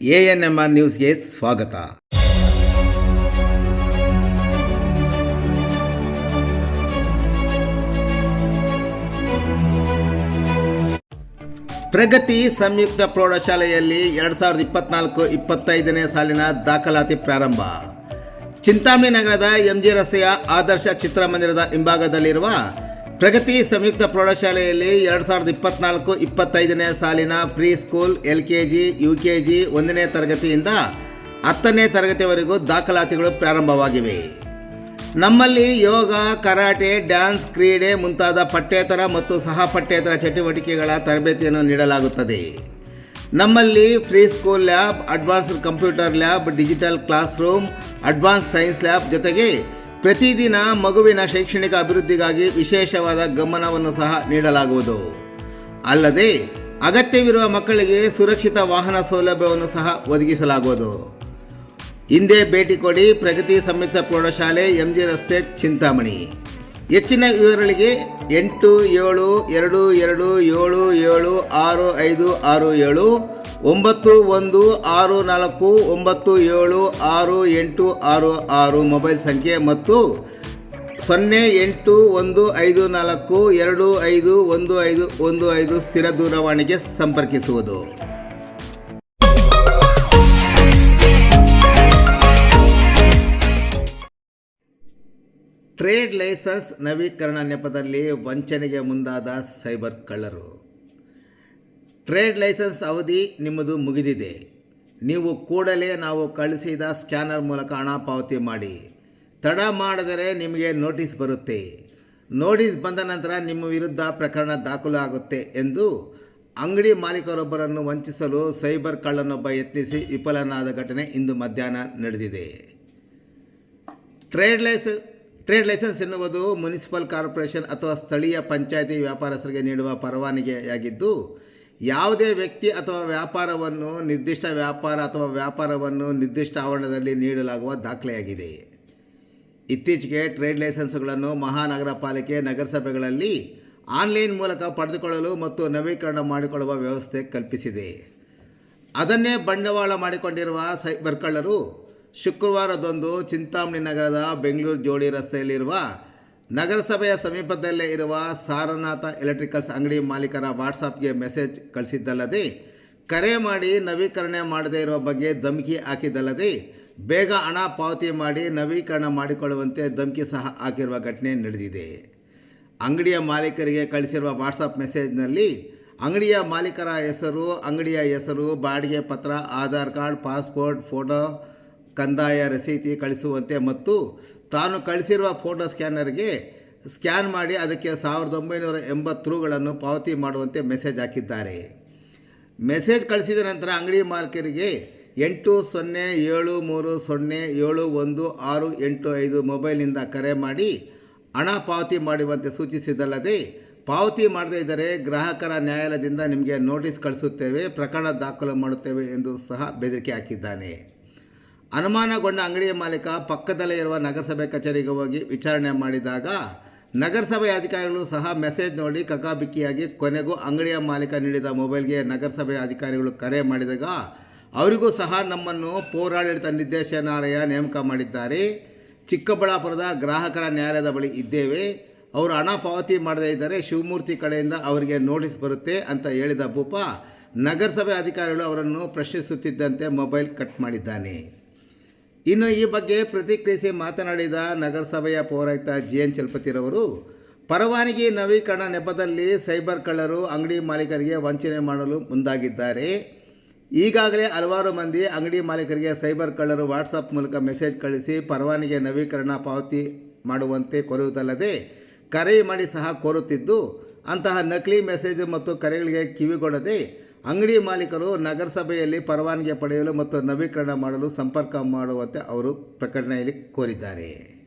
A N M R ನ್ಯೂಸ್ಗೆ ಸ್ವಾಗತ. ಪ್ರಗತಿ ಸಂಯುಕ್ತ ಪ್ರೌಢಶಾಲೆಯಲ್ಲಿ ಎರಡು ಸಾವಿರದ ಇಪ್ಪತ್ನಾಲ್ಕು ಇಪ್ಪತ್ತೈದನೇ ಸಾಲಿನ ದಾಖಲಾತಿ ಪ್ರಾರಂಭ. ಚಿಂತಾಮಣಿ ನಗರದ ಎಂಜಿ ರಸ್ತೆಯ ಆದರ್ಶ ಚಿತ್ರಮಂದಿರದ ಹಿಂಭಾಗದಲ್ಲಿರುವ ಪ್ರಗತಿ ಸಂಯುಕ್ತ ಪ್ರೌಢಶಾಲೆಯಲ್ಲಿ ಎರಡು ಸಾವಿರದ ಇಪ್ಪತ್ನಾಲ್ಕು, ಇಪ್ಪತ್ತೈದನೇ ಸಾಲಿನ preschool L K G U K G ಒಂದನೇ ತರಗತಿಯಿಂದ ಹತ್ತನೇ ತರಗತಿವರೆಗೂ ದಾಖಲಾತಿಗಳು ಪ್ರಾರಂಭವಾಗಿವೆ. ನಮ್ಮಲ್ಲಿ ಯೋಗ, ಕರಾಟೆ, ಡ್ಯಾನ್ಸ್ ಕ್ರೀಡೆ ಮುಂತಾದ ಪಠ್ಯೇತರ ಮತ್ತು ಸಹ ಪಠ್ಯೇತರ ಚಟುವಟಿಕೆಗಳ ತರಬೇತಿಯನ್ನು ನೀಡಲಾಗುತ್ತದೆ. ನಮ್ಮಲ್ಲಿ free school lab, advanced computer lab, digital class room advance science lab ಜೊತೆಗೆ ಪ್ರತಿದಿನ ಮಗುವಿನ ಶೈಕ್ಷಣಿಕ ಅಭಿವೃದ್ಧಿಗಾಗಿ ವಿಶೇಷವಾದ ಗಮನವನ್ನು ಸಹ ನೀಡಲಾಗುವುದು. ಅಲ್ಲದೆ, ಅಗತ್ಯವಿರುವ ಮಕ್ಕಳಿಗೆ ಸುರಕ್ಷಿತ ವಾಹನ ಸೌಲಭ್ಯವನ್ನು ಸಹ ಒದಗಿಸಲಾಗುವುದು. ಹಿಂದೆ ಭೇಟಿ ಕೊಡಿ ಪ್ರಗತಿ ಸಂಯುಕ್ತ ಪ್ರೌಢಶಾಲೆ ಎಂ ಜಿ ರಸ್ತೆ ಚಿಂತಾಮಣಿ. ಹೆಚ್ಚಿನ ವಿವರಗಳಿಗೆ ಎಂಟು ಏಳು ಎರಡು ಎರಡು ಏಳು ಏಳು ಆರು ಐದು ಆರು ಏಳು ಒಂಬತ್ತು ಒಂದು ಆರು ನಾಲ್ಕು ಒಂಬತ್ತು ಏಳು ಆರು ಎಂಟು ಆರು ಆರು ಮೊಬೈಲ್ ಸಂಖ್ಯೆ ಮತ್ತು ಸೊನ್ನೆ ಎಂಟು ಒಂದು ಐದು ನಾಲ್ಕು ಎರಡು ಐದು ಒಂದು ಐದು ಒಂದು ಐದು ಸ್ಥಿರ ದೂರವಾಣಿಗೆ ಸಂಪರ್ಕಿಸುವುದು. ಟ್ರೇಡ್ ಲೈಸೆನ್ಸ್ ನವೀಕರಣ ನೆಪದಲ್ಲಿ ವಂಚನೆಗೆ ಮುಂದಾದ ಸೈಬರ್ ಕಳ್ಳರು. ಟ್ರೇಡ್ ಲೈಸೆನ್ಸ್ ಅವಧಿ ನಿಮ್ಮದು ಮುಗಿದಿದೆ. ನೀವು ಕೂಡಲೇ ನಾವು ಕಳಿಸಿದ ಸ್ಕ್ಯಾನರ್ ಮೂಲಕ ಹಣ ಪಾವತಿ ಮಾಡಿ. ತಡ ಮಾಡಿದರೆ ನಿಮಗೆ ನೋಟಿಸ್ ಬರುತ್ತೆ. ನೋಟಿಸ್ ಬಂದ ನಂತರ ನಿಮ್ಮ ವಿರುದ್ಧ ಪ್ರಕರಣ ದಾಖಲಾಗುತ್ತೆ ಎಂದು ಅಂಗಡಿ ಮಾಲೀಕರೊಬ್ಬರನ್ನು ವಂಚಿಸಲು ಸೈಬರ್ ಕಳ್ಳನೊಬ್ಬ ಯತ್ನಿಸಿ ವಿಫಲನಾದ ಘಟನೆ ಇಂದು ಮಧ್ಯಾಹ್ನ ನಡೆದಿದೆ. ಟ್ರೇಡ್ ಲೈಸೆನ್ಸ್ ಟ್ರೇಡ್ ಲೈಸೆನ್ಸ್ ಎನ್ನುವುದು ಮುನಿಸಿಪಲ್ ಕಾರ್ಪೊರೇಷನ್ ಅಥವಾ ಸ್ಥಳೀಯ ಪಂಚಾಯಿತಿ ವ್ಯಾಪಾರಸ್ಥರಿಗೆ ನೀಡುವ ಪರವಾನಗಿಯಾಗಿದ್ದು ಯಾವುದೇ ವ್ಯಕ್ತಿ ಅಥವಾ ವ್ಯಾಪಾರವನ್ನು, ನಿರ್ದಿಷ್ಟ ವ್ಯಾಪಾರ ಅಥವಾ ವ್ಯಾಪಾರವನ್ನು ನಿರ್ದಿಷ್ಟ ಆವರಣದಲ್ಲಿ ನೀಡಲಾಗುವ ದಾಖಲೆಯಾಗಿದೆ. ಇತ್ತೀಚೆಗೆ ಟ್ರೇಡ್ ಲೈಸೆನ್ಸ್ಗಳನ್ನು ಮಹಾನಗರ ಪಾಲಿಕೆ ನಗರಸಭೆಗಳಲ್ಲಿ ಆನ್ಲೈನ್ ಮೂಲಕ ಪಡೆದುಕೊಳ್ಳಲು ಮತ್ತು ನವೀಕರಣ ಮಾಡಿಕೊಳ್ಳುವ ವ್ಯವಸ್ಥೆ ಕಲ್ಪಿಸಿದೆ. ಅದನ್ನೇ ಬಂಡವಾಳ ಮಾಡಿಕೊಂಡಿರುವ ಸೈಬರ್ ಕಳ್ಳರು ಶುಕ್ರವಾರದಂದು ಚಿಂತಾಮಣಿ ನಗರದ ಬೆಂಗಳೂರು ಜೋಡಿ ರಸ್ತೆಯಲ್ಲಿರುವ ನಗರಸಭೆಯ ಸಮೀಪದಲ್ಲೇ ಇರುವ ಸಾರನಾಥ ಎಲೆಕ್ಟ್ರಿಕಲ್ಸ್ ಅಂಗಡಿ ಮಾಲೀಕರ ವಾಟ್ಸಾಪ್ಗೆ ಮೆಸೇಜ್ ಕಳಿಸಿದ್ದಲ್ಲದೆ, ಕರೆ ಮಾಡಿ ನವೀಕರಣ ಮಾಡದೇ ಇರುವ ಬಗ್ಗೆ ಧಮಕಿ ಹಾಕಿದ್ದಲ್ಲದೆ, ಬೇಗ ಹಣ ಪಾವತಿ ಮಾಡಿ ನವೀಕರಣ ಮಾಡಿಕೊಳ್ಳುವಂತೆ ಧಮಕಿ ಸಹ ಹಾಕಿರುವ ಘಟನೆ ನಡೆದಿದೆ. ಅಂಗಡಿಯ ಮಾಲೀಕರಿಗೆ ಕಳಿಸಿರುವ ವಾಟ್ಸಪ್ ಮೆಸೇಜ್ನಲ್ಲಿ, ಅಂಗಡಿಯ ಮಾಲೀಕರ ಹೆಸರು, ಅಂಗಡಿಯ ಹೆಸರು, ಬಾಡಿಗೆ ಪತ್ರ, ಆಧಾರ್ ಕಾರ್ಡ್, ಪಾಸ್ಪೋರ್ಟ್, ಫೋಟೋ, ಕಂದಾಯ ರಸೀತಿ ಕಳಿಸುವಂತೆ ಮತ್ತು ತಾನು ಕಳಿಸಿರುವ ಫೋಟೋ ಸ್ಕ್ಯಾನರ್ಗೆ ಸ್ಕ್ಯಾನ್ ಮಾಡಿ ಅದಕ್ಕೆ ಸಾವಿರದ ಒಂಬೈನೂರ ಎಂಬತ್ತು ರೂಗಳನ್ನು ಪಾವತಿ ಮಾಡುವಂತೆ ಮೆಸೇಜ್ ಹಾಕಿದ್ದಾರೆ. ಮೆಸೇಜ್ ಕಳಿಸಿದ ನಂತರ ಅಂಗಡಿ ಮಾಲೀಕರಿಗೆ ಎಂಟು ಸೊನ್ನೆ ಏಳು ಮೂರು ಸೊನ್ನೆ ಏಳು ಒಂದು ಆರು ಎಂಟು ಐದು ಮೊಬೈಲ್ನಿಂದ ಕರೆ ಮಾಡಿ ಹಣ ಪಾವತಿ ಮಾಡುವಂತೆ ಸೂಚಿಸಿದಲ್ಲದೆ ಪಾವತಿ ಮಾಡದೇ ಇದ್ದರೆ ಗ್ರಾಹಕರ ನ್ಯಾಯಾಲಯದಿಂದ ನಿಮಗೆ ನೋಟಿಸ್ ಕಳಿಸುತ್ತೇವೆ, ಪ್ರಕರಣ ದಾಖಲು ಮಾಡುತ್ತೇವೆ ಎಂದು ಸಹ ಬೆದರಿಕೆ ಹಾಕಿದ್ದಾನೆ. ಅನುಮಾನಗೊಂಡ ಅಂಗಡಿಯ ಮಾಲೀಕ ಪಕ್ಕದಲ್ಲೇ ಇರುವ ನಗರಸಭೆ ಕಚೇರಿಗೆ ಹೋಗಿ ವಿಚಾರಣೆ ಮಾಡಿದಾಗ ನಗರಸಭೆ ಅಧಿಕಾರಿಗಳು ಸಹ ಮೆಸೇಜ್ ನೋಡಿ ಕಕಾಬಿಕ್ಕಿಯಾಗಿ ಕೊನೆಗೂ ಅಂಗಡಿಯ ಮಾಲೀಕ ನೀಡಿದ ಮೊಬೈಲ್ಗೆ ನಗರಸಭೆ ಅಧಿಕಾರಿಗಳು ಕರೆ ಮಾಡಿದಾಗ ಅವರಿಗೂ ಸಹ ನಮ್ಮನ್ನು ಪೌರಾಡಳಿತ ನಿರ್ದೇಶನಾಲಯ ನೇಮಕ ಮಾಡಿದ್ದಾರೆ. ಚಿಕ್ಕಬಳ್ಳಾಪುರದ ಗ್ರಾಹಕರ ನ್ಯಾಯಾಲಯದ ಬಳಿ ಇದ್ದೇವೆ. ಅವರು ಹಣ ಪಾವತಿ ಮಾಡದೇ ಇದ್ದರೆ ಶಿವಮೂರ್ತಿ ಕಡೆಯಿಂದ ಅವರಿಗೆ ನೋಟಿಸ್ ಬರುತ್ತೆ ಅಂತ ಹೇಳಿದ ಭೂಪ ನಗರಸಭೆ ಅಧಿಕಾರಿಗಳು ಅವರನ್ನು ಪ್ರಶ್ನಿಸುತ್ತಿದ್ದಂತೆ ಮೊಬೈಲ್ ಕಟ್ ಮಾಡಿದ್ದಾನೆ. ಇನ್ನು ಈ ಬಗ್ಗೆ ಪ್ರತಿಕ್ರಿಯಿಸಿ ಮಾತನಾಡಿದ ನಗರಸಭೆಯ ಪೌರಾಯುಕ್ತ ಜಿ ಎನ್ ಚಲಪತಿರವರು, ಪರವಾನಗಿ ನವೀಕರಣ ನೆಪದಲ್ಲಿ ಸೈಬರ್ ಕಳ್ಳರು ಅಂಗಡಿ ಮಾಲೀಕರಿಗೆ ವಂಚನೆ ಮಾಡಲು ಮುಂದಾಗಿದ್ದಾರೆ. ಈಗಾಗಲೇ ಹಲವಾರು ಮಂದಿ ಅಂಗಡಿ ಮಾಲೀಕರಿಗೆ ಸೈಬರ್ ಕಳ್ಳರು ವಾಟ್ಸಪ್ ಮೂಲಕ ಮೆಸೇಜ್ ಕಳಿಸಿ ಪರವಾನಗಿ ನವೀಕರಣ ಪಾವತಿ ಮಾಡುವಂತೆ ಕೋರುವುದಲ್ಲದೆ ಕರೆ ಮಾಡಿ ಸಹ ಕೋರುತ್ತಿದ್ದು, ಅಂತಹ ನಕಲಿ ಮೆಸೇಜ್ ಮತ್ತು ಕರೆಗಳಿಗೆ ಕಿವಿಗೊಡದೆ ಅಂಗಡಿ ಮಾಲೀಕರು ನಗರಸಭೆಯಲ್ಲಿ ಪರವಾನಗಿ ಪಡೆಯಲು ಮತ್ತು ನವೀಕರಣ ಮಾಡಲು ಸಂಪರ್ಕ ಮಾಡುವಂತೆ ಅವರು ಪ್ರಕಟಣೆಯಲ್ಲಿ ಕೋರಿದ್ದಾರೆ.